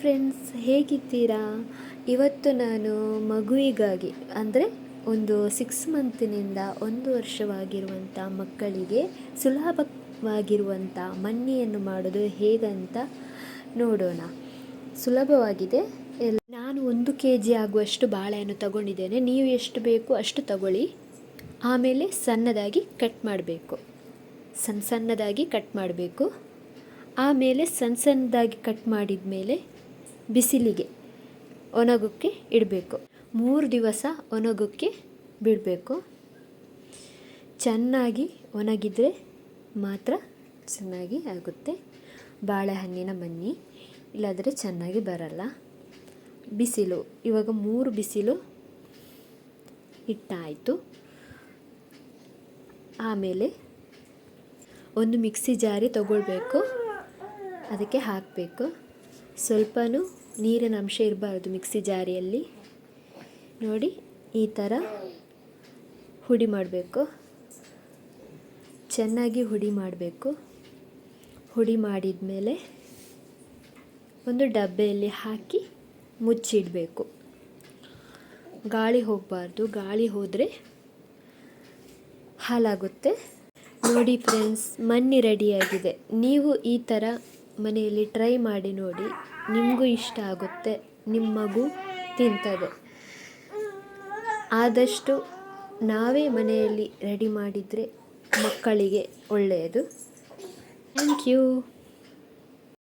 Friends ಹೇಗಿದ್ದೀರಾ? ಇವತ್ತು ನಾನು ಮಗುವಿಗಾಗಿ, ಅಂದರೆ ಒಂದು ಸಿಕ್ಸ್ ಮಂತಿನಿಂದ ಒಂದು ವರ್ಷವಾಗಿರುವಂಥ ಮಕ್ಕಳಿಗೆ ಸುಲಭವಾಗಿರುವಂಥ ಮಣ್ಣಿಯನ್ನು ಮಾಡೋದು ಹೇಗಂತ ನೋಡೋಣ. ಸುಲಭವಾಗಿದೆ. ಎಲ್ಲ ನಾನು ಒಂದು ಕೆ ಜಿ ಆಗುವಷ್ಟು ಬಾಳೆಯನ್ನು ತಗೊಂಡಿದ್ದೇನೆ. ನೀವು ಎಷ್ಟು ಬೇಕು ಅಷ್ಟು ತಗೊಳ್ಳಿ. ಆಮೇಲೆ ಸಣ್ಣದಾಗಿ ಕಟ್ ಮಾಡಬೇಕು. ಸಣ್ಣ ಸಣ್ಣದಾಗಿ ಕಟ್ ಮಾಡಬೇಕು. ಆಮೇಲೆ ಸಣ್ಣ ಸಣ್ಣದಾಗಿ ಕಟ್ ಮಾಡಿದ ಮೇಲೆ ಬಿಸಿಲಿಗೆ ಒಣಗೋಕ್ಕೆ ಇಡಬೇಕು. ಮೂರು ದಿವಸ ಒಣಗೋಕ್ಕೆ ಬಿಡಬೇಕು. ಚೆನ್ನಾಗಿ ಒಣಗಿದರೆ ಮಾತ್ರ ಚೆನ್ನಾಗಿ ಆಗುತ್ತೆ. ಬಾಳೆಹಣ್ಣಿನ ಬನ್ನಿ, ಇಲ್ಲಾದರೆ ಚೆನ್ನಾಗಿ ಬರಲ್ಲ. ಬಿಸಿಲು, ಇವಾಗ ಮೂರು ಬಿಸಿಲು ಇಟ್ಟಾಯಿತು. ಆಮೇಲೆ ಒಂದು ಮಿಕ್ಸಿ ಜಾರಿ ತಗೊಳ್ಬೇಕು. ಅದಕ್ಕೆ ಹಾಕಬೇಕು. ಸ್ವಲ್ಪನೂ ನೀರಿನ ಅಂಶ ಇರಬಾರ್ದು ಮಿಕ್ಸಿ ಜಾರಿಯಲ್ಲಿ. ನೋಡಿ, ಈ ಥರ ಹುಡಿ ಮಾಡಬೇಕು. ಚೆನ್ನಾಗಿ ಹುಡಿ ಮಾಡಬೇಕು. ಹುಡಿ ಮಾಡಿದ ಮೇಲೆ ಒಂದು ಡಬ್ಬೆಯಲ್ಲಿ ಹಾಕಿ ಮುಚ್ಚಿಡಬೇಕು. ಗಾಳಿ ಹೋಗಬಾರ್ದು. ಗಾಳಿ ಹೋದರೆ ಹಾಲಾಗುತ್ತೆ ನೋಡಿ ಫ್ರೆಂಡ್ಸ್, ಮಣ್ಣಿ ರೆಡಿಯಾಗಿದೆ. ನೀವು ಈ ಥರ ಮನೆಯಲ್ಲಿ ಟ್ರೈ ಮಾಡಿ ನೋಡಿ, ನಿಮಗೂ ಇಷ್ಟ ಆಗುತ್ತೆ ನಿಮ್ಮ ಮಗು ತಿಂತದೆ. ಆದಷ್ಟು ನಾವೇ ಮನೆಯಲ್ಲಿ ರೆಡಿ ಮಾಡಿದರೆ ಮಕ್ಕಳಿಗೆ ಒಳ್ಳೆಯದು. Thank you